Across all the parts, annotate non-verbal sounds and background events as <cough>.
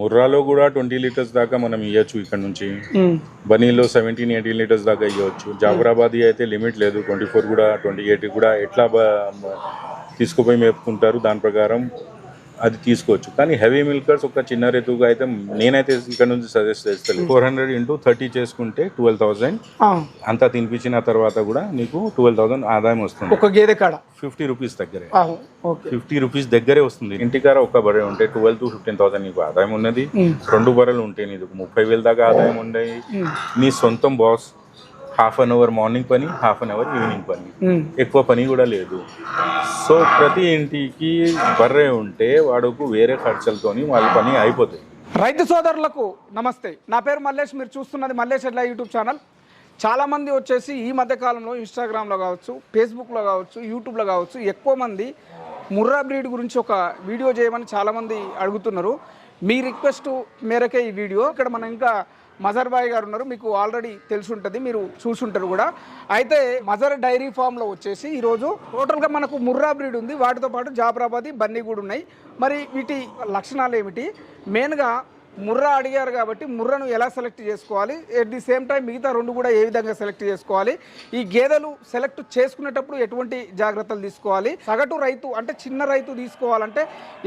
ముర్రాలో కూడా twenty litres దాకా మనం ఇవ్వచ్చు ఇక్కడ నుంచి. బనీలో సెవెంటీన్ ఎయిటీన్ లీటర్స్ దాకా ఇవ్వచ్చు జాఫరాబాదీ అయితే లిమిట్ లేదు. ట్వంటీ ఫోర్ కూడా ట్వంటీ ఎయిట్ కూడా ఎట్లా తీసుకుపోయి మేపుకుంటారు దాని ప్రకారం. అది తీసుకోవచ్చు. కానీ హెవీ మిల్కర్స్ ఒక చిన్న రేతుగా అయితే నేనైతే ఇక్కడ నుంచి సజెస్ట్ చేస్తాను ఫోర్ హండ్రెడ్ ఇంటూ థర్టీ చేసుకుంటే ట్వెల్వ్ థౌసండ్. అంతా తినిపించిన తర్వాత కూడా నీకు ట్వెల్వ్ థౌసండ్ ఆదాయం వస్తుంది. ఒక గేదె కాడ. ఫిఫ్టీ రూపీస్ దగ్గరే. ఫిఫ్టీ రూపీస్ దగ్గరే వస్తుంది. ఇంటికార ఒక బర్రె ఉంటే ట్వెల్వ్ టు ఫిఫ్టీన్ థౌసండ్ నీకు ఆదాయం ఉన్నది. రెండు బర్రెలు ఉంటాయి నీకు ముప్పై వేల దాకా ఆదాయం ఉన్నాయి. నీ సొంతం boss half an hour morning పని హాఫ్ అన్ అవర్ ఈవినింగ్ పని. మ్మ్. ఎక్కువ పని కూడా లేదు. సో ప్రతి ఇంటికి బర్రె ఉంటే వాడుకు వేరే ఖర్చులతోని వాళ్ళ పని అయిపోతాయి. రైతు సోదరులకు నమస్తే. నా పేరు మల్లేష్. మీరు చూస్తున్నది మల్లేష్ ఎడ్ల యూట్యూబ్ ఛానల్. చాలామంది వచ్చేసి ఈ మధ్య కాలంలో ఇన్స్టాగ్రామ్లో కావచ్చు ఫేస్బుక్లో కావచ్చు యూట్యూబ్లో కావచ్చు ఎక్కువ మంది ముర్రా బ్రీడ్ గురించి ఒక వీడియో చేయమని చాలామంది అడుగుతున్నారు. మీ రిక్వెస్ట్ మేరకే ఈ వీడియో. ఇక్కడ మనం ఇంకా మజర్ బాయ్ గారు ఉన్నారు మీకు ఆల్రెడీ తెలిసి ఉంటుంది మీరు చూసుంటారు కూడా. అయితే మజర్ డైరీ ఫామ్లో వచ్చేసి ఈరోజు టోటల్గా మనకు ముర్రా బ్రీడ్ ఉంది వాటితో పాటు జాఫరాబాదీ బన్నీ కూడా ఉన్నాయి. మరి వీటి లక్షణాలు ఏమిటి? మెయిన్గా ముర్రా అడిగారు కాబట్టి ముర్రను ఎలా సెలెక్ట్ చేసుకోవాలి? ఎట్ ది సేమ్ టైం మిగతా రెండు కూడా ఏ విధంగా సెలెక్ట్ చేసుకోవాలి? ఈ గేదెలు సెలెక్ట్ చేసుకునేటప్పుడు ఎటువంటి జాగ్రత్తలు తీసుకోవాలి? సగటు రైతు అంటే చిన్న రైతు తీసుకోవాలంటే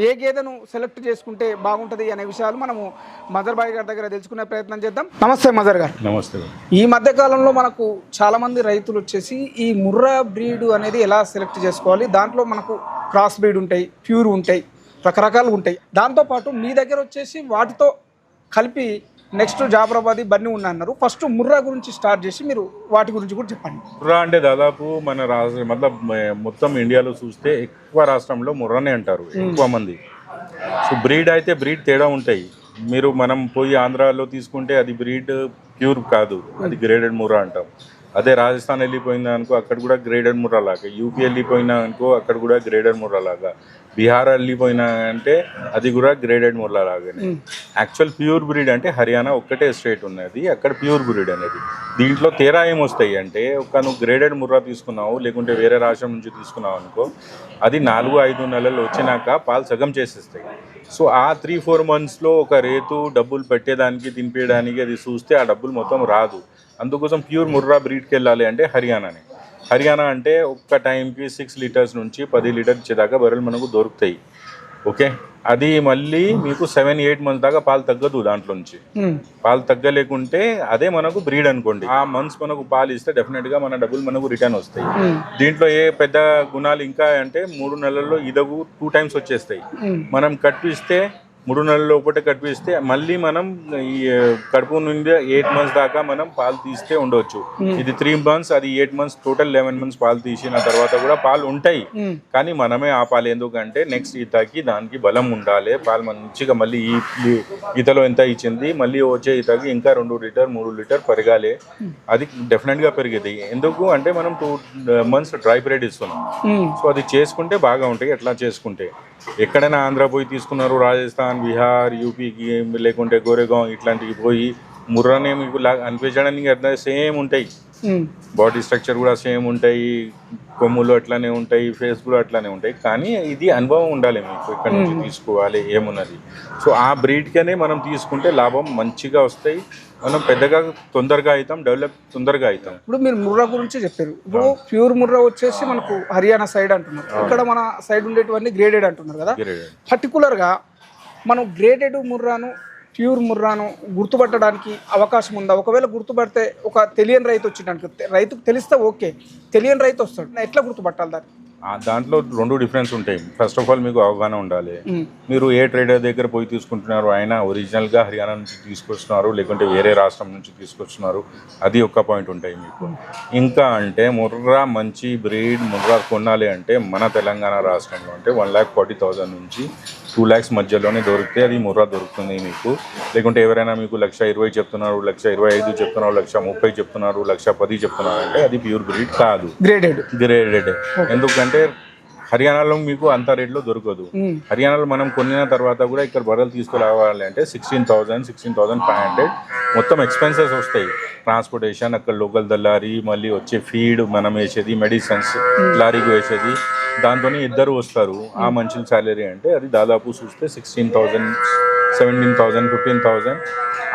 ఏ గేదెను సెలెక్ట్ చేసుకుంటే బాగుంటుంది అనే విషయాలు మనము మదర్ బాయ్ గారి దగ్గర తెలుసుకునే ప్రయత్నం చేద్దాం. నమస్తే మదర్ గారు. నమస్తే ఈ మధ్య కాలంలో మనకు చాలా మంది రైతులు వచ్చేసి ఈ ముర్రా బ్రీడ్ అనేది ఎలా సెలెక్ట్ చేసుకోవాలి? దాంట్లో మనకు క్రాస్ బ్రీడ్ ఉంటాయి ప్యూర్ ఉంటాయి. రకరకాలు ఉంటాయి. దాంతోపాటు మీ దగ్గర వచ్చేసి వాటితో కలిపి నెక్స్ట్ జాఫరాబాదీ బన్నీ ఉన్నారు ఫస్ట్ ముర్రా గురించి స్టార్ట్ చేసి మీరు వాటి గురించి కూడా చెప్పండి. ముర్రా అంటే దాదాపు మన రాష్ట్ర మతలబ్ మ- మొత్తం ఇండియాలో చూస్తే ఎక్కువ రాష్ట్రంలో ముర్రానే అంటారు ఎక్కువ మంది. సో బ్రీడ్ అయితే బ్రీడ్ తేడా ఉంటాయి. మీరు మనం పోయి ఆంధ్రాలో తీసుకుంటే అది బ్రీడ్ ప్యూర్ కాదు. అది గ్రేడెడ్ ముర్రా అంటాం. అదే రాజస్థాన్ వెళ్ళిపోయిందా అనుకో అక్కడ కూడా గ్రేడెడ్ ముర్రా లాగా యూపీ వెళ్ళిపోయినా అనుకో అక్కడ కూడా గ్రేడెడ్ ముర్రా లాగా బీహార్ వెళ్ళిపోయినా అంటే అది కూడా గ్రేడెడ్ ముర్రా లాగానే. యాక్చువల్ ప్యూర్ బ్రీడ్ అంటే హర్యానా ఒక్కటే స్టేట్ ఉన్నది అక్కడ ప్యూర్ బ్రీడ్ అనేది. దీంట్లో తేడా ఏమొస్తాయి అంటే ఒక నువ్వు గ్రేడెడ్ ముర్రా తీసుకున్నావు లేకుంటే వేరే రాష్ట్రం నుంచి తీసుకున్నావు అనుకో అది నాలుగు ఐదు నెలలు వచ్చినాక పాలు సగం చేసేస్తాయి. సో ఆ త్రీ ఫోర్ మంత్స్లో ఒక రేతు డబ్బులు పెట్టేదానికి తినిపించడానికి అది చూస్తే ఆ డబ్బులు మొత్తం రాదు. అందుకోసం ప్యూర్ ముర్రా బ్రీడ్కి వెళ్ళాలి అంటే హర్యానానే. హర్యానా అంటే ఒక్క టైంకి సిక్స్ లీటర్స్ నుంచి పది లీటర్ ఇచ్చేదాకా బర్రెలు మనకు దొరుకుతాయి. ఓకే? అది మళ్ళీ మీకు సెవెన్ ఎయిట్ మంత్స్ దాకా పాలు తగ్గదు దాంట్లో నుంచి. పాలు తగ్గలేకుంటే అదే మనకు బ్రీడ్ అనుకోండి. ఆ మంత్స్ మనకు పాలు ఇస్తే డెఫినెట్గా మన డబ్బులు మనకు రిటర్న్ వస్తాయి. దీంట్లో ఏ పెద్ద గుణాలు ఇంకా అంటే మూడు నెలల్లో ఇదగు టూ టైమ్స్ వచ్చేస్తాయి. మనం కట్టిస్తే మూడు నెలల ఒకటి కట్టిస్తే మళ్ళీ మనం ఈ కడుపు నుండి ఎయిట్ మంత్స్ దాకా మనం పాలు తీస్తే ఉండవచ్చు ఇది త్రీ మంత్స్ అది eight months total eleven months పాలు తీసిన తర్వాత కూడా పాలు ఉంటాయి. కానీ మనమే ఆపాలి. ఎందుకంటే నెక్స్ట్ ఈతకి దానికి బలం ఉండాలి. పాలు మంచిగా మళ్ళీ ఈ ఈతలో ఎంత ఇచ్చింది మళ్ళీ వచ్చే ఈతకి ఇంకా రెండు లీటర్ మూడు లీటర్ పెరగాలి. అది డెఫినెట్గా పెరిగేది. ఎందుకు అంటే మనం టూ మంత్స్ డ్రై పీరియడ్ ఇస్తున్నాం. సో అది చేసుకుంటే బాగా ఉంటాయి. ఎట్లా చేసుకుంటే? ఎక్కడైనా ఆంధ్ర పోయి తీసుకున్నారు రాజస్థాన్ బీహార్ యూపీకి లేకుంటే గోరేగాం ఇట్లాంటివి పోయి ముర్రానే మీకు అనిపించడానికి అట్లా సేమ్ ఉంటాయి. బాడీ స్ట్రక్చర్ కూడా సేమ్ ఉంటాయి. కొమ్ములు అట్లానే ఉంటాయి. ఫేస్ కూడా అట్లానే ఉంటాయి. కానీ ఇది అనుభవం ఉండాలి మీకు ఇక్కడ నుంచి తీసుకోవాలి ఏమున్నది. సో ఆ బ్రీడ్కనే మనం తీసుకుంటే లాభం మంచిగా వస్తాయి. మనం పెద్దగా తొందరగా అవుతాం డెవలప్ తొందరగా అవుతాం ఇప్పుడు మీరు ముర్రా గురించి చెప్పారు. ఇప్పుడు ప్యూర్ ముర్రా వచ్చేసి మనకు హర్యానా సైడ్ అంటున్నారు. ఇక్కడ మన సైడ్ ఉండేటివన్నీ గ్రేడెడ్ అంటున్నారు కదా. పర్టికులర్గా మనం గ్రేడెడ్ ముర్రాను ప్యూర్ ముర్రాను గుర్తుపట్టడానికి అవకాశం ఉందా? ఒకవేళ గుర్తుపడితే ఒక తెలియని రైతు వచ్చిండనుకో రైతుకు తెలిస్తే ఓకే. తెలియని రైతు వస్తాడు. ఎట్లా గుర్తుపట్టాలి దాన్ని? దాంట్లో రెండు డిఫరెన్స్ ఉంటాయి. ఫస్ట్ ఆఫ్ ఆల్ మీకు అవగాహన ఉండాలి. మీరు ఏ ట్రేడర్ దగ్గర పోయి తీసుకుంటున్నారు ఆయన ఒరిజినల్గా హర్యానా నుంచి తీసుకొస్తున్నారు లేకుంటే వేరే రాష్ట్రం నుంచి తీసుకొస్తున్నారు అది ఒక పాయింట్ ఉంటాయి మీకు. ఇంకా అంటే ముర్రా మంచి బ్రీడ్ ముర్రా కొనాలి అంటే మన తెలంగాణ రాష్ట్రంలో అంటే వన్ ల్యాక్ ఫార్టీ థౌజండ్ నుంచి టూ ల్యాక్స్ మధ్యలోనే దొరికితే అది ముర్రా దొరుకుతుంది మీకు. లేకుంటే ఎవరైనా మీకు లక్ష ఇరవై చెప్తున్నారు లక్ష ఇరవై ఐదు చెప్తున్నారు లక్ష ముప్పై చెప్తున్నారు లక్ష పది చెప్తున్నారు అంటే అది ప్యూర్ బ్రీడ్ కాదు. గ్రేడెడ్ గ్రేడెడ్ ఎందుకంటే హర్యానాలో మీకు అంత రేట్లో దొరకదు. హర్యానాలో మనం కొనిన తర్వాత కూడా ఇక్కడ బర్రెలు తీసుకురావాలి అంటే sixteen thousand sixteen thousand five hundred మొత్తం ఎక్స్పెన్సెస్ వస్తాయి. ట్రాన్స్పోర్టేషన్ అక్కడ లోకల్ దల్లారి మళ్ళీ వచ్చే ఫీడ్ మనం వేసేది మెడిసిన్స్ లారీకి వేసేది. దాంతో ఇద్దరు వస్తారు. ఆ మనుషుల శాలరీ అంటే అది దాదాపు చూస్తే sixteen thousand seventeen thousand fifteen thousand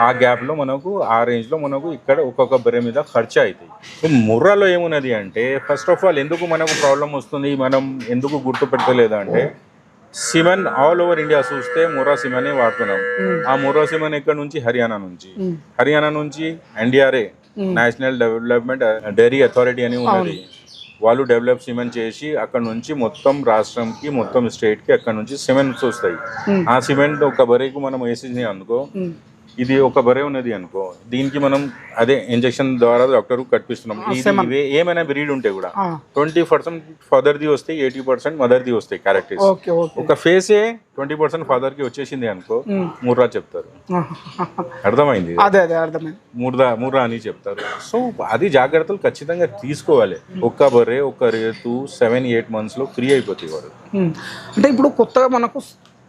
ఆ గ్యాప్లో మనకు ఆ రేంజ్లో మనకు ఇక్కడ ఒక్కొక్క బర్రె మీద ఖర్చు అవుతాయి. సో ముర్రాలో ఏమున్నది అంటే ఫస్ట్ ఆఫ్ ఆల్ ఎందుకు మనకు ప్రాబ్లం వస్తుంది? మనం ఎందుకు గుర్తు పెట్టలేదు అంటే సిమెన్ ఆల్ ఓవర్ ఇండియా చూస్తే ముర్రా సిమెనే వాడుతున్నాం. ఆ ముర్రా సిమెన్ ఎక్కడ నుంచి? హర్యానా నుంచి. హర్యానా నుంచి NDRA national development dairy authority అని ఉన్నది. వాళ్ళు డెవలప్ సిమెంట్ చేసి అక్కడ నుంచి మొత్తం రాష్ట్రంకి మొత్తం స్టేట్కి అక్కడ నుంచి సిమెంట్స్ వస్తాయి ఆ సిమెంట్ ఒక బరేకు మనం వేసింది అనుకో ఇది ఒక బరే ఉన్నది అనుకో. దీనికి మనం అదే ఇంజెక్షన్ ద్వారా డాక్టర్ కట్టిస్తున్నాం ఇది ఏమైనా బ్రీడ్ ఉంటే కూడా. ట్వంటీ పర్సెంట్ ఫాదర్ది వస్తాయి ఎయిటీ పర్సెంట్ మదర్ది వస్తాయి క్యారెక్టర్స్ ఒక ఫేసే ట్వంటీ పర్సెంట్ ఫాదర్కి వచ్చేసింది అనుకో ముర్రా చెప్తారు. అర్థమైంది అదే అదే అర్థమైంది. ముర్రా ముర్రా అని చెప్తారు. సో అది జాగ్రత్తలు ఖచ్చితంగా తీసుకోవాలి. ఒక్క బర్రె ఒక్క రేతు సెవెన్ ఎయిట్ మంత్స్లో ఫ్రీ అయిపోతాయి వాడు. అంటే ఇప్పుడు కొత్తగా మనకు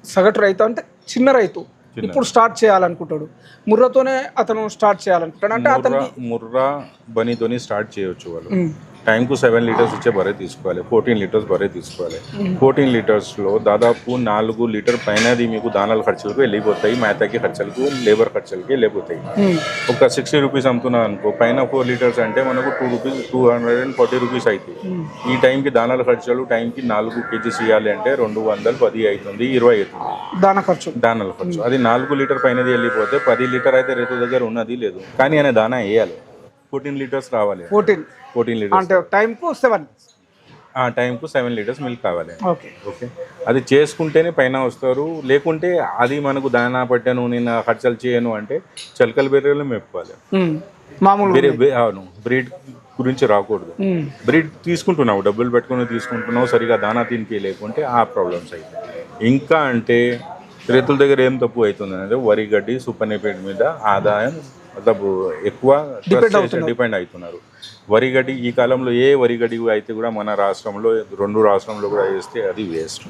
సగటు రైతు అంటే చిన్న రైతు. ఇప్పుడు స్టార్ట్ చేయాలనుకుంటాడు. ముర్రతోనే అతను స్టార్ట్ చేయాలనుకుంటాడు. అంటే ముర్రా అతనికి ముర్రా బనీతోని స్టార్ట్ చేయొచ్చు వాళ్ళు. టైంకు సెవెన్ లీటర్స్ వచ్చే బరే తీసుకోవాలి ఫోర్టీన్ లీటర్స్ బరే తీసుకోవాలి. ఫోర్టీన్ లీటర్స్లో దాదాపు నాలుగు లీటర్ పైనది మీకు దానాల ఖర్చులకు వెళ్ళిపోతాయి మేతకి ఖర్చులకు లేబర్ ఖర్చులకి వెళ్ళిపోతాయి. ఉమ్. ఒక సిక్స్టీ రూపీస్ అమ్ముతున్నా అనుకో పైన ఫోర్ లీటర్స్ అంటే మనకు two rupees two hundred and forty rupees అవుతాయి ఈ టైంకి దానాల ఖర్చులు టైంకి నాలుగు కేజీస్ ఇవ్వాలి అంటే రెండు వందలు పది అవుతుంది ఇరవై అవుతుంది దాన ఖర్చు. దానాల ఖర్చు. అది నాలుగు లీటర్ పైనది వెళ్ళిపోతే పది లీటర్ అయితే రైతు దగ్గర ఉన్నది లేదు. కానీ ఆయన దానా వేయాలి. ఫోర్టీన్ లీటర్స్ రావాలి ఫోర్టీన్. Fourteen litres. అంటే టైంకు సెవెన్ ఆ టైంకు సెవెన్ లీటర్స్ మిల్క్ కావాలి. ఓకే ఓకే అది చేసుకుంటేనే పైన వస్తారు. లేకుంటే అది మనకు దానా పట్టాను నేను ఖర్చులు చేయను అంటే చలకల బెర్రెలు మెప్పుకోవాలి ఉమ్. మామూలు అవును. బ్రీడ్ గురించి రాకూడదు. ఉమ్. బ్రీడ్ తీసుకుంటున్నావు డబ్బులు పెట్టుకుని తీసుకుంటున్నావు సరిగా దానా తినిపి లేకుంటే ఆ ప్రాబ్లమ్స్ అవుతాయి ఇంకా అంటే రైతుల దగ్గర ఏం తప్పు అవుతుంది అంటే వరి గడ్డి సుపర్నిపేట మీద ఆదాయం మతలబు ఎక్కువ డిపెండ్ అవుతున్నారు. వరి గడ్డి ఈ కాలంలో ఏ వరి గడ్డి అయితే కూడా మన రాష్ట్రంలో రెండు రాష్ట్రంలో కూడా వేస్తే అది వేస్ట్.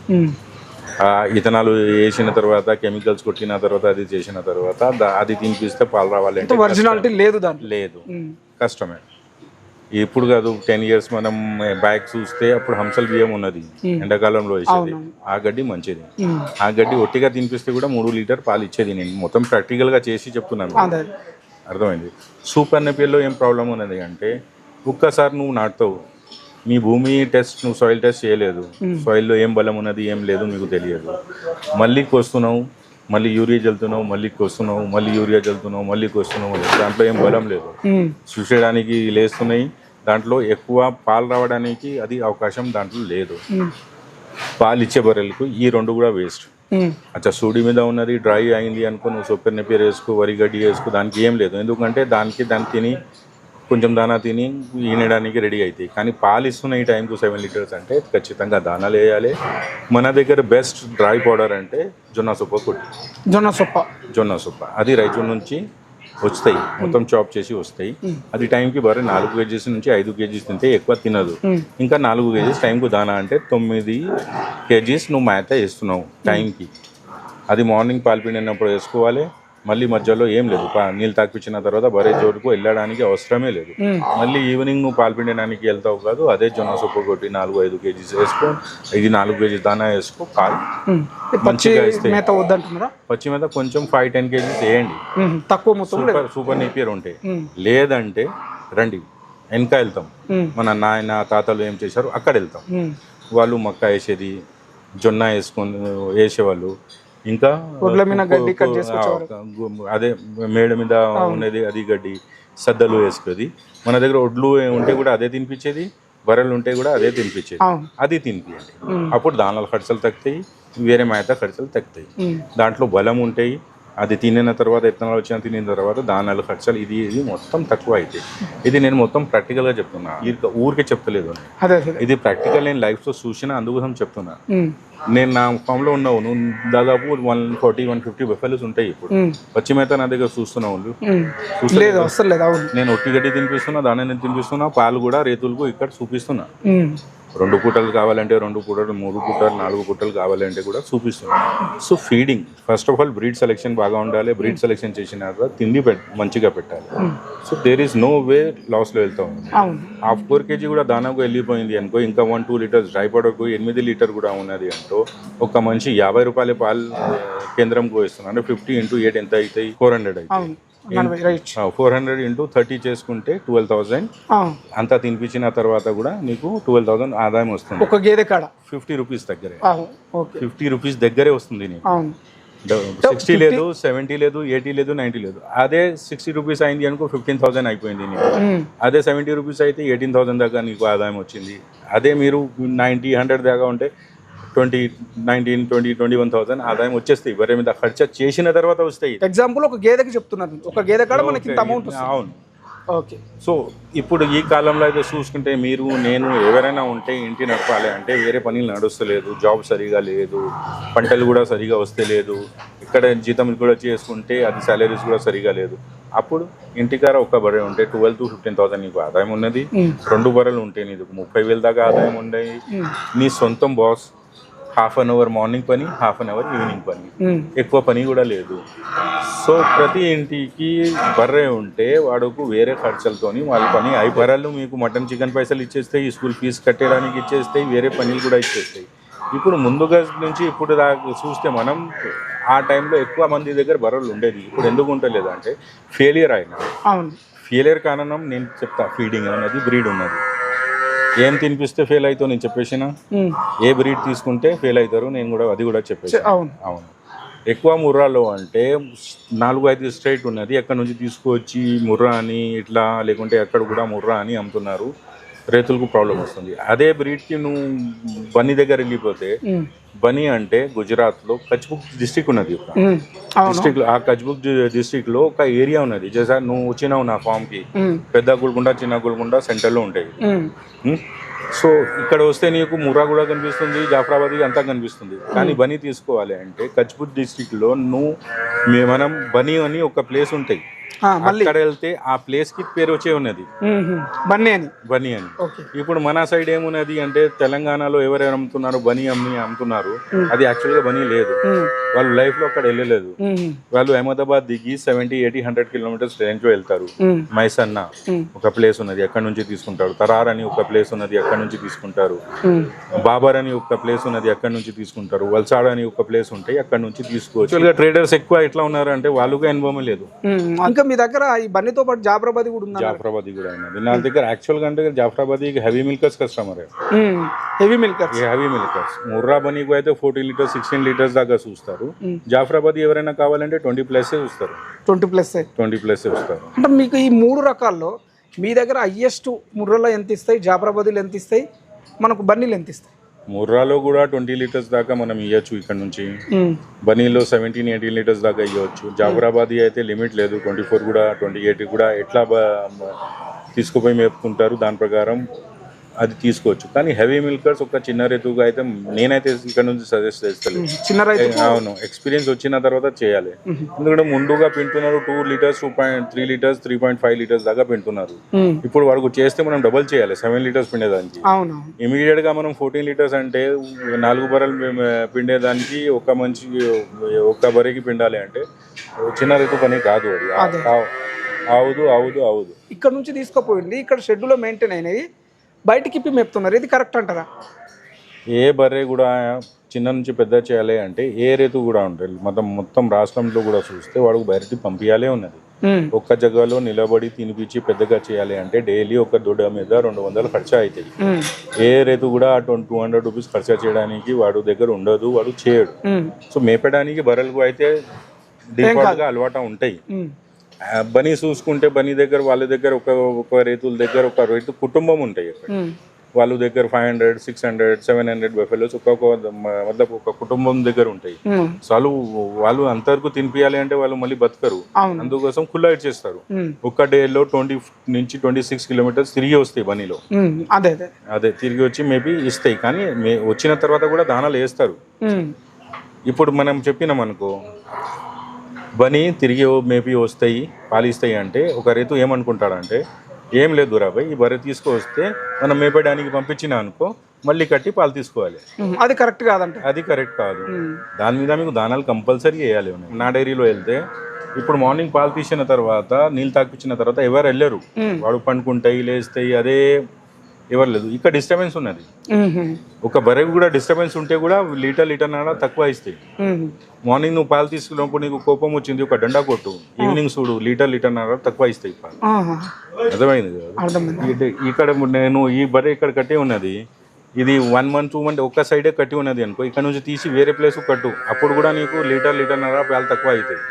ఆ ఇథనాలు వేసిన తర్వాత కెమికల్స్ కొట్టిన తర్వాత అది చేసిన తర్వాత అది తినిపిస్తే పాలు రావాలంటే ఒరిజినాలిటీ లేదు దాంట్లో. లేదు. ఉమ్. కష్టమే. ఇప్పుడు కాదు టెన్ ఇయర్స్ మనం బ్యాక్ చూస్తే అప్పుడు హంసల్ బియ్యం ఉన్నది. ఎండాకాలంలో వేసేది. ఆ గడ్డి మంచిది. ఆ గడ్డి ఒట్టిగా తినిపిస్తే కూడా మూడు లీటర్ పాలు ఇచ్చేది నేను. మొత్తం ప్రాక్టికల్గా చేసి చెప్తున్నాను. అర్థమైంది. సూపర్ నెపియల్లో ఏం ప్రాబ్లం ఉన్నది అంటే ఒక్కసారి నువ్వు నాటుతావు. మీ భూమి టెస్ట్ నువ్వు సాయిల్ టెస్ట్ చేయలేదు. సాయిల్లో ఏం బలం ఉన్నది ఏం లేదు మీకు తెలియదు. మళ్ళీ కొస్తున్నావు మళ్ళీ యూరియా చల్లుతున్నావు మళ్ళీ కొస్తున్నావు మళ్ళీ యూరియా చల్లుతున్నావు మళ్ళీ కొస్తున్నావు దాంట్లో ఏం బలం లేదు. చూసేయడానికి లేస్తున్నాయి. దాంట్లో ఎక్కువ పాలు రావడానికి అది అవకాశం దాంట్లో లేదు. పాలు ఇచ్చే బర్రెలకు ఈ రెండు కూడా వేస్ట్. అచ్చా సూడి మీద ఉన్నది డ్రై అయింది అనుకో నువ్వు సొప్పర్ నెప్పేరు వేసుకో వరి గడ్డి వేసుకో దానికి ఏం లేదు. ఎందుకంటే దానికి దాన్ని తిని కొంచెం దానా తిని ఈనడానికి రెడీ అవుతాయి కానీ పాలు ఇస్తున్న ఈ టైంకు సెవెన్ లీటర్స్ అంటే ఖచ్చితంగా దానాలు వేయాలి. మన దగ్గర బెస్ట్ డ్రై పౌడర్ అంటే జొన్న సొప్ప కొట్టి. జొన్న సొప్ప. జొన్న సొప్ప. అది రైతు నుంచి వస్తాయి. మొత్తం చాప్ చేసి వస్తాయి. అది టైంకి బరే నాలుగు కేజీస్ నుంచి ఐదు కేజీస్ తింటే ఎక్కువ తినదు. ఇంకా నాలుగు కేజీస్ టైంకు దానా అంటే తొమ్మిది కేజీస్ నువ్వు మేత వేస్తున్నావు టైంకి అది మార్నింగ్ పాలు పిండినప్పుడు వేసుకోవాలి. మళ్ళీ మధ్యలో ఏం లేదు. నీళ్ళు తాకిపించిన తర్వాత బరే జోడుకు వెళ్ళడానికి అవసరమే లేదు. మళ్ళీ ఈవినింగ్ నువ్వు పాలు పిండడానికి వెళ్తావు కాదు అదే జొన్న సొప్ప కొట్టి నాలుగు ఐదు కేజీస్ వేసుకో ఇది నాలుగు కేజీస్ దానా వేసుకో పాలు మంచిగా. మేత వద్దంటున్నారా? పచ్చి మీద కొంచెం ఫైవ్ టెన్ కేజీస్ వేయండి. తక్కువ మొత్తం సూపర్ సూపర్ నేపియర్ ఉంటాయి. లేదంటే రండి వెనక వెళ్తాం. మన నాయన తాతలు ఏం చేశారు అక్కడ వెళ్తాం. వాళ్ళు మక్క వేసేది జొన్న వేసుకొని వేసేవాళ్ళు. ఇంకా అదే మేడ మీద ఉన్నది అది గడ్డి సద్దలు వేసుకొని మన దగ్గర ఒడ్లు ఉంటే కూడా అదే తినిపించేది బర్రెలు ఉంటే కూడా అదే తినిపించేది. అది తినిపియండి అప్పుడు దానాల ఖర్చులు తగ్గుతాయి వేరే మేత ఖర్చులు తగ్గుతాయి. దాంట్లో బలం ఉంటాయి అది తినిన తర్వాత ఇత్తనాలు వచ్చిన తినిన తర్వాత దానాలు ఖర్చులు ఇది ఇది మొత్తం తక్కువ అవుతాయి ఇది నేను మొత్తం ప్రాక్టికల్గా చెప్తున్నా. ఊరికే- చెప్తలేదు ఇది ప్రాక్టికల్ నేను లైఫ్లో చూసిన అందుకోసం చెప్తున్నా. నేను నా ఫామ్లో ఉన్నావు. నువ్వు దాదాపు one forty one fifty buffaloes ఉంటాయి ఇప్పుడు. పచ్చి మేత నా దగ్గర వాళ్ళు అవును. నేను ఒట్టి గడ్డి తినిపిస్తున్నా దాన్ని నేను తినిపిస్తున్నా పాలు కూడా రైతులకు ఇక్కడ చూపిస్తున్నా. రెండు పూటలు కావాలంటే రెండు పూటలు మూడు పూటలు నాలుగు పూటలు కావాలంటే కూడా చూపిస్తుంది so feeding first of all breed selection బాగా ఉండాలి. బ్రీడ్ సెలెక్షన్ చేసిన తర్వాత తిండి మంచిగా పెట్టాలి. So there is no way లాస్లో వెళ్తా. ఉంది హాఫ్ ఫోర్ కేజీ కూడా దానాకు వెళ్ళిపోయింది అనుకో ఇంకా వన్ టూ లీటర్స్ డ్రై పౌడర్కు ఎనిమిది లీటర్ కూడా ఉన్నది అంటూ ఒక మనిషి యాభై రూపాయల పాలు కేంద్రంకు వేస్తున్నాను అంటే ఫిఫ్టీ ఇంటూ ఎయిట్ ఎంత అవుతాయి ఫోర్ హండ్రెడ్ అవుతాయి ఫోర్ హండ్రెడ్ ఇంటూ థర్టీ చేసుకుంటే ట్వెల్వ్ థౌసండ్ అంతా తినిపించిన తర్వాత కూడా నీకు ట్వెల్వ్ థౌసండ్ ఆదాయం వస్తుంది. ఒక గేదె కాడ. ఫిఫ్టీ రూపీస్ దగ్గరే. ఫిఫ్టీ రూపీస్ దగ్గరే వస్తుంది నీకు. సిక్స్టీ లేదు సెవెంటీ లేదు ఎయిటీ లేదు నైంటీ లేదు. అదే సిక్స్టీ రూపీస్ అయింది అనుకో ఫిఫ్టీన్ థౌసండ్ అయిపోయింది నీకు. అదే సెవెంటీ రూపీస్ అయితే ఎయిటీన్ థౌసండ్ దాకా నీకు ఆదాయం వచ్చింది. అదే మీరు నైంటీ హండ్రెడ్ దాకా ఉంటే twenty nineteen twenty twenty one thousand ఆదాయం వచ్చేస్తాయి. వరే మీద ఖర్చు చేసిన తర్వాత వస్తాయి ఎగ్జాంపుల్ ఒక గేదెకి చెప్తున్నారు. ఒక గేదె కాడ మనకి ఇంత అమౌంట్ అవును. ఓకే. సో ఇప్పుడు ఈ కాలంలో అయితే చూసుకుంటే మీరు నేను ఎవరైనా ఉంటే ఇంటి నడపాలి. అంటే వేరే పనులు నడుస్తలేదు. జాబ్ సరిగా లేదు. పంటలు కూడా సరిగా వస్తే లేదు ఇక్కడ జీతం కూడా చేసుకుంటే అది సాలరీస్ కూడా సరిగా లేదు. అప్పుడు ఇంటికార ఒక బర్రె ఉంటే ట్వెల్వ్ టు ఫిఫ్టీన్ థౌసండ్ నీకు ఆదాయం ఉన్నది. రెండు బర్రెలు ఉంటే నీకు ముప్పై వేల దాకా ఆదాయం ఉండేవి నీ సొంతం boss half an hour morning పని హాఫ్ అన్ అవర్ ఈవినింగ్ పని. ఉమ్, ఎక్కువ పని కూడా లేదు. సో ప్రతి ఇంటికి బర్రె ఉంటే వాడుకు వేరే ఖర్చులతోని వాళ్ళ పని అయి బర్రెలు మీకు మటన్ చికెన్ పైసలు ఇచ్చేస్తాయి స్కూల్ ఫీజు కట్టడానికి ఇచ్చేస్తాయి వేరే పనులు కూడా ఇచ్చేస్తాయి. ఇప్పుడు ముందుగా నుంచి ఇప్పుడు దాకా చూస్తే మనం ఆ టైంలో ఎక్కువ మంది దగ్గర బర్రెలు ఉండేది. ఇప్పుడు ఎందుకు ఉండలేదు అంటే ఫెయిలియర్ అయినా ఫెయిలియర్ కారణం నేను చెప్తా ఫీడింగ్ ఉన్నది బ్రీడ్ ఉన్నది. ఏం తినిపిస్తే ఫెయిల్ అవుతావు నేను చెప్పేసిన? ఏ బ్రీడ్ తీసుకుంటే ఫెయిల్ అవుతారు? నేను కూడా అది కూడా చెప్పేసి అవును. అవును. ఎక్కువ ముర్రాలో అంటే నాలుగు ఐదు స్ట్రైట్ ఉన్నది. ఎక్కడ నుంచి తీసుకొచ్చి ముర్రా అని ఇట్లా లేకుంటే ఎక్కడ కూడా ముర్రా అని అమ్ముతున్నారు. రైతులకు ప్రాబ్లం వస్తుంది. అదే బ్రీడ్కి నువ్వు బన్నీ దగ్గర వెళ్ళిపోతే బనీ అంటే గుజరాత్లో కచ్బుక్ డిస్టిక్ ఉన్నది డిస్టిక్ ఆ కచ్బుక్ డిస్టిక్లో ఒక ఏరియా ఉన్నది. జసా నువ్వు వచ్చినావు నా ఫామ్కి ఉమ్, పెద్ద గుల్గుండ చిన్న గుల్గుండ సెంటర్లో ఉంటాయి. ఉమ్, ఉం? సో ఇక్కడ వస్తే నీకు ముర్రా కూడా కనిపిస్తుంది జాఫరాబాద్ అంతా కనిపిస్తుంది. కానీ బనీ తీసుకోవాలి అంటే కచ్బుత్ డిస్టిక్లో నువ్వు మనం బనీ అని ఒక ప్లేస్ ఉంటాయి. అక్కడ వెళ్తే ఆ ప్లేస్కి పేరు వచ్చే ఉన్నది. బన్నీ అని. బనీ అని. ఇప్పుడు మన సైడ్ ఏమున్నది అంటే తెలంగాణలో ఎవరెవరు అమ్ముతున్నారు? బనీ అమ్మి అమ్ముతున్నారు. అది యాక్చువల్గా బనీ లేదు. వాళ్ళు లైఫ్లో అక్కడ వెళ్ళలేదు. వాళ్ళు అహ్మదాబాద్ దిగి సెవెంటీ ఎయిటీ హండ్రెడ్ కిలోమీటర్స్ ట్రైన్లో వెళ్తారు మైసన్న ఒక ప్లేస్ ఉన్నది. ఎక్కడ నుంచి తీసుకుంటారు? తరార్ అని ఒక ప్లేస్ ఉన్నది. ఎక్కడ నుంచి తీసుకుంటారు? బాబర్ అని ఒక ప్లేస్ ఉన్నది. అక్కడ నుంచి తీసుకుంటారు? వల్సాడ్ అని ఒక ప్లేస్ ఉంటాయి అక్కడ నుంచి తీసుకోవచ్చు? ట్రేడర్స్ ఎక్కువ ఎట్లా ఉన్నారు అంటే వాళ్ళకు అనుభవం లేదు. ఇంకా మీ దగ్గర ఈ బన్నీతో పాటు జాబ్రాబాద్ కూడా ఉందా జాఫరాబాదీ కూడా ఉన్నది నా దగ్గర యాక్చువల్గా అంటే Jafarabadi heavy milkers customer heavy milker ఈ హెవీ మిల్కర్స్ ముర్రా బనీకు అయితే ఫోర్టీన్ లీటర్స్ సిక్స్టీన్ లీటర్స్ దాకా చూస్తారు. జాఫరాబాదీ ఎవరైనా కావాలంటే ట్వంటీ ప్లస్ చూస్తారు. ట్వంటీ ప్లస్ ట్వంటీ ప్లస్ చూస్తారు. అంటే మీకు ఈ మూడు రకాల్లో మీ దగ్గర హయ్యెస్ట్ ముర్రలో ఎంత ఇస్తాయి జాబ్రాబాదీలు ఎంత ఇస్తాయి మనకు బన్నీలు ఎంత ఇస్తాయి? ముర్రాలో కూడా ట్వంటీ లీటర్స్ దాకా మనం ఇవ్వచ్చు ఇక్కడ నుంచి. బనీలో సెవెంటీన్ ఎయిటీన్ లీటర్స్ దాకా ఇవ్వచ్చు జాఫరాబాదీ అయితే లిమిట్ లేదు. ట్వంటీ ఫోర్ కూడా ట్వంటీ ఎయిట్ కూడా ఎట్లా తీసుకుపోయి మేపుకుంటారు దాని ప్రకారం. అది తీసుకోవచ్చు కానీ హెవీ మిల్కర్స్ ఒక చిన్న రేతుగా అయితే నేనైతే ఇక్కడ నుంచి సజెస్ట్ చేస్తాను చిన్న రైతు అవును ఎక్స్పీరియన్స్ వచ్చిన తర్వాత చేయాలి ఎందుకంటే ముందుగా పింటున్నారు two litres two point three litres three point five litres దాకా పింటున్నారు ఇప్పుడు వరకు చేస్తే మనం డబల్ చేయాలి సెవెన్ లీటర్స్ పిండేదానికి ఇమీడియట్గా మనం ఫోర్టీన్ లీటర్స్ అంటే నాలుగు బర్రెలు పిండేదానికి ఒక మంచి ఒక బర్రెకి పిండాలి అంటే చిన్న రైతు పని కాదు అది అవుదు అవుదు అవుదు ఇక్కడ నుంచి తీసుకుపోయింది ఇక్కడ షెడ్యూల్లో మెయింటైన్ అయినాయి బయటికి ఇప్పి మేపుతున్నారు. ఇది కరెక్ట్ అంటారా? ఏ బర్రె కూడా చిన్న నుంచి పెద్ద చేయాలి అంటే ఏ రైతు కూడా ఉంటుంది మొత్తం మొత్తం రాష్ట్రంలో కూడా చూస్తే వాడికి బయటికి పంపించాలే ఉన్నది. ఒక్క జగలో నిలబడి తినిపించి పెద్దగా చేయాలి అంటే డైలీ ఒక దొడ్డ మీద రెండు వందలు ఖర్చు అవుతాయి. ఏ రైతు కూడా ట్వంటీ టూ హండ్రెడ్ రూపీస్ ఖర్చు చేయడానికి వాడు దగ్గర ఉండదు వాడు చేయడు. సో మేపడానికి బర్రెలకు అయితే డిఫాల్ట్గా అలవాటు ఉంటాయి. బనీ చూసుకుంటే బనీ దగ్గర వాళ్ళ దగ్గర ఒక ఒక రైతుల దగ్గర ఒక రైతు కుటుంబం ఉంటాయి అక్కడ. ఉమ్, వాళ్ళ దగ్గర five hundred six hundred seven hundred buffaloes ఒక్కొక్క మతలబ్ ఒక కుటుంబం దగ్గర ఉంటాయి. సో వాళ్ళు వాళ్ళు అంతవరకు తినిపించాలి అంటే వాళ్ళు మళ్ళీ బతకరు. అందుకోసం కుల్లా ఇచ్చేస్తారు ఉమ్, ఒక్క డేలో ట్వంటీ నుంచి ట్వంటీ సిక్స్ కిలోమీటర్స్ తిరిగి వస్తాయి బనీలో. అదే అదే. తిరిగి వచ్చి మేబీ ఇస్తాయి. కానీ మే వచ్చిన తర్వాత కూడా దానాలు వేస్తారు. ఇప్పుడు మనం చెప్పినాం అనుకో బని తిరిగి మేపీ వస్తాయి పాలిస్తాయి అంటే ఒక రైతు ఏమనుకుంటాడంటే ఏం లేదు రాబాయ్ ఈ బర్రె తీసుకొస్తే మనం మేపడానికి పంపించిన అనుకో మళ్ళీ కట్టి పాలు తీసుకోవాలి. అది కరెక్ట్ కాదంట. అది కరెక్ట్ కాదు. దాని మీద మీకు దానాలు కంపల్సరీ వేయాలి నా డైరీలో వెళ్తే ఇప్పుడు మార్నింగ్ పాలు తీసిన తర్వాత నీళ్ళు తాకిపించిన తర్వాత ఎవరు వెళ్ళరు. వాడు పండుకుంటాయి లేస్తాయి అదే ఎవరు లేదు. ఇక్కడ డిస్టర్బెన్స్ ఉన్నది. ఒక బర్రెకు కూడా డిస్టర్బెన్స్ ఉంటే కూడా లీటర్ లీటర్ నాడ తక్కువ ఇస్తాయి. మార్నింగ్ నువ్వు పాలు తీసుకున్నప్పుడు నీకు కోపం వచ్చింది ఒక డండా కొట్టు. ఈవినింగ్ చూడు లీటర్ లీటర్ నాడ తక్కువ ఇస్తాయి పాలు. అర్థమైంది ఇక్కడ నేను ఈ బర్రె ఇక్కడ కట్టి ఉన్నది. ఇది వన్ మంత్ టూ మంత్ ఒక్క సైడే కట్టి ఉన్నది అనుకో. ఇక్కడ నుంచి తీసి వేరే ప్లేస్ కట్టు. అప్పుడు కూడా నీకు లీటర్ లీటర్ నర పాలు తక్కువ అవుతాయి.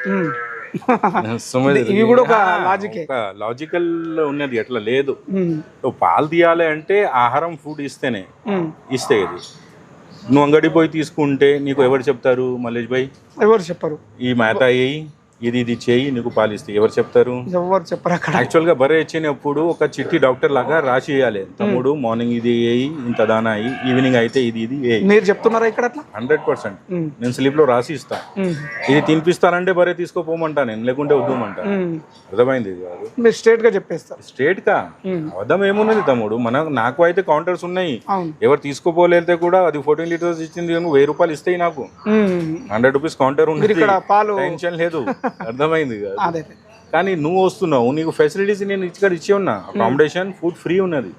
<laughs> ఇవి కూడా ఒక లాజికే లాజికల్ ఉన్నది అట్లా లేదు. పాలు తీయాలి అంటే ఆహారం ఫుడ్ ఇస్తేనే. ఇస్తే ఇది నువ్వు అంగడి పోయి తీసుకుంటే నీకు ఎవరు చెప్తారు మల్లేష్ భాయ్? ఎవరు చెప్పరు? ఈ మేత వేయి ఇది ఇది చేయి నీకు పాలు ఇస్తాయి ఎవరు చెప్తారు? ఎవరు చెప్పరు అక్కడ? యాక్చువల్గా బర్రె ఇచ్చినప్పుడు ఒక చిట్టి డాక్టర్ లాగా రాసి వేయాలి. తమ్ముడు మార్నింగ్ ఇది వేయి ఇంత దానా అయ్యి ఈవినింగ్ అయితే ఇది ఇది వేయి. మీరు చెప్తున్నారా ఇక్కడ అట్లా? హండ్రెడ్ పర్సెంట్ నేను స్లిప్లో రాసి ఇస్తా. ఉమ్, ఇది తినిపిస్తానంటే బర్రె తీసుకోపోమంటా నేను లేకుంటే వద్దుమంటా. అర్థమైంది కాదు. మీరు స్ట్రేట్గా చెప్పేస్తారు. Straight um. అబద్ధం ఏమున్నది తమ్ముడు? మన నాకు అయితే కౌంటర్స్ ఉన్నాయి. ఎవరు తీసుకోపోలేతే కూడా అది ఫోర్టీన్ లీటర్స్ ఇచ్చింది వెయ్యి రూపాయలు ఇస్తాయి నాకు. హండ్రెడ్ రూపీస్ కౌంటర్ ఉంది మీరు ఇక్కడ పాలు టెన్షన్ లేదు. అర్థమైంది అదే. కానీ నువ్వు వస్తున్నావు నీకు ఫెసిలిటీస్ నేను ఇక్కడ ఇచ్చి ఉన్నా. అకామిడేషన్ ఫుడ్ ఫ్రీ ఉన్నది.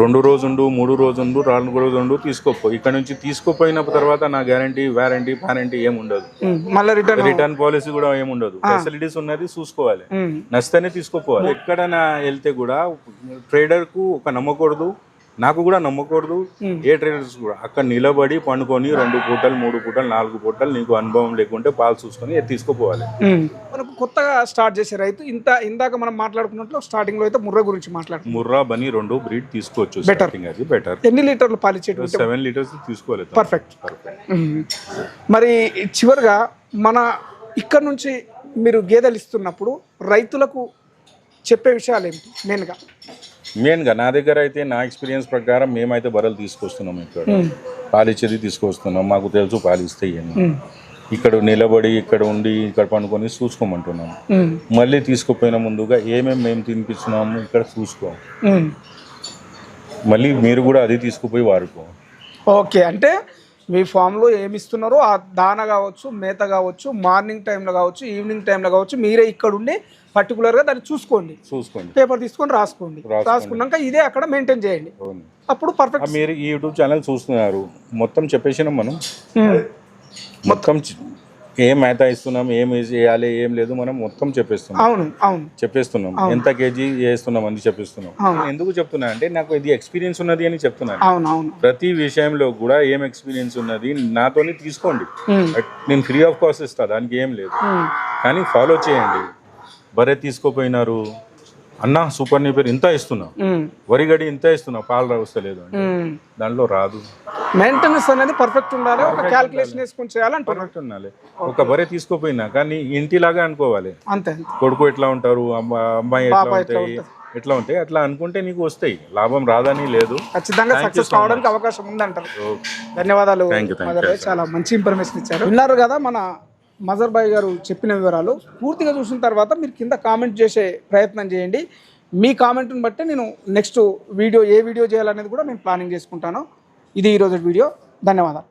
రెండు రోజు ఉండు మూడు రోజు ఉండు నాలుగు రోజు ఉండు తీసుకోపో. ఇక్కడ నుంచి తీసుకోపోయిన తర్వాత నా గ్యారంటీ వారంటీ వారంటీ ఏమి ఉండదు. ఉమ్. మళ్ళీ రిటర్న్ రిటర్న్ పాలసీ కూడా ఏమి ఉండదు. ఫెసిలిటీస్ ఉన్నది చూసుకోవాలి. నచ్చితేనే తీసుకోపోవాలి. ఎక్కడైనా వెళ్తే కూడా ట్రేడర్కు ఒక నమ్మకూడదు. నాకు కూడా నమ్మకూడదు. ఏ ట్రేడర్స్ కూడా అక్కడ నిలబడి పండుకొని రెండు పూటలు మూడు పూటలు నాలుగు పూటలు నీకు అనుభవం లేకుంటే పాలు చూసుకొని తీసుకోపోవాలి. మనకు కొత్తగా స్టార్ట్ చేసే రైతు ఇంత ఇందాక మనం మాట్లాడుకున్నట్లు స్టార్టింగ్లో అయితే ముర్ర గురించి మాట్లాడుకున్నాం ముర్రా బని రెండు బ్రీడ్ తీసుకోవచ్చు స్టార్టింగ్ అది బెటర్ ఎన్ని లీటర్లు పాలిచ్చేటు సెవెన్ లీటర్స్ తీసుకోవాలి పర్ఫెక్ట్ మరి చివరిగా మన ఇక్కడ నుంచి మీరు గేదెలు ఇస్తున్నప్పుడు రైతులకు చెప్పే విషయాలు ఏంటి? మెయిన్గా. మెయిన్గా నా దగ్గర అయితే నా ఎక్స్పీరియన్స్ ప్రకారం మేమైతే బర్రెలు తీసుకొస్తున్నాం ఇక్కడ. పాలిచ్చేది తీసుకొస్తున్నాం. మాకు తెలుసు పాలిస్తాయి అని ఇక్కడ నిలబడి ఇక్కడ ఉండి ఇక్కడ పండుకొని చూసుకోమంటున్నాం. మళ్ళీ తీసుకుపోయిన ముందుగా ఏమేమి మేము తినిపిస్తున్నాము ఇక్కడ చూసుకో. మళ్ళీ మీరు కూడా అది తీసుకుపోయి వాడుకో. ఓకే. అంటే మీ ఫామ్లో ఏమి ఇస్తున్నారో ఆ దాన కావచ్చు మేత కావచ్చు మార్నింగ్ టైంలో కావచ్చు ఈవినింగ్ టైంలో కావచ్చు మీరే ఇక్కడ ఉండి పర్టికులర్గా దాన్ని చూసుకోండి. చూసుకోండి. పేపర్ తీసుకొని రాసుకోండి. రాసుకున్నాక ఇదే అక్కడ మెయింటైన్ చేయండి. అప్పుడు పర్ఫెక్ట్ మీరు ఈ యూట్యూబ్ ఛానల్ చూస్తున్నారు. మొత్తం చెప్పేసినాం మనం. మొత్తం ఏం మేత ఇస్తున్నాం ఏం చేయాలి ఏం లేదు మనం మొత్తం చెప్పేస్తున్నాం. అవును అవును. చెప్పేస్తున్నాం. ఎంత కేజీ వేస్తున్నాం అని చెప్పేస్తున్నాం. నేను ఎందుకు చెప్తున్నా అంటే నాకు ఇది ఎక్స్పీరియన్స్ ఉన్నది అని చెప్తున్నాను. అవును అవును. ప్రతి విషయంలో కూడా ఏం ఎక్స్పీరియన్స్ ఉన్నది నాతోని తీసుకోండి. నేను ఫ్రీ ఆఫ్ కాస్ట్ ఇస్తా దానికి ఏం లేదు. కానీ ఫాలో చేయండి. బరే తీసుకోపోయినారు. అన్న సూపర్ నీ పేరు ఇంత ఇస్తున్నా ఉమ్. వరి గడి ఇంత ఇస్తున్నా పాలు రావస్తలేదు. దాంట్లో రాదు. మెయింటెనెన్స్ అనేది పర్ఫెక్ట్ ఉండాలి ఒక క్యాల్కులేషన్ వేసుకొని చేయాలంటున్నారు పర్ఫెక్ట్ ఉండాలి. ఒక బరే తీసుకోపోయినా కానీ ఇంటిలాగా అనుకోవాలి. అంతే కొడుకు ఎట్లా ఉంటారు అమ్మ అమ్మాయి ఎట్లా ఉంటాయి ఎట్లా ఉంటాయి అట్లా అనుకుంటే నీకు వస్తాయి. లాభం రాదని లేదు. ఖచ్చితంగా సక్సెస్ కావడానికి అవకాశం ఉందంటారు. ధన్యవాదాలు చాలా మంచి ఇన్ఫర్మేషన్ ఇచ్చారు. విన్నారు కదా మన మజర్ బాయ్ గారు చెప్పిన వివరాలు పూర్తిగా చూసిన తర్వాత మీరు కింద కామెంట్ చేసే ప్రయత్నం చేయండి. మీ కామెంట్ని బట్టి నేను నెక్స్ట్ వీడియో ఏ వీడియో చేయాలనేది కూడా నేను ప్లానింగ్ చేసుకుంటాను. ఇది ఈరోజు వీడియో. ధన్యవాదాలు.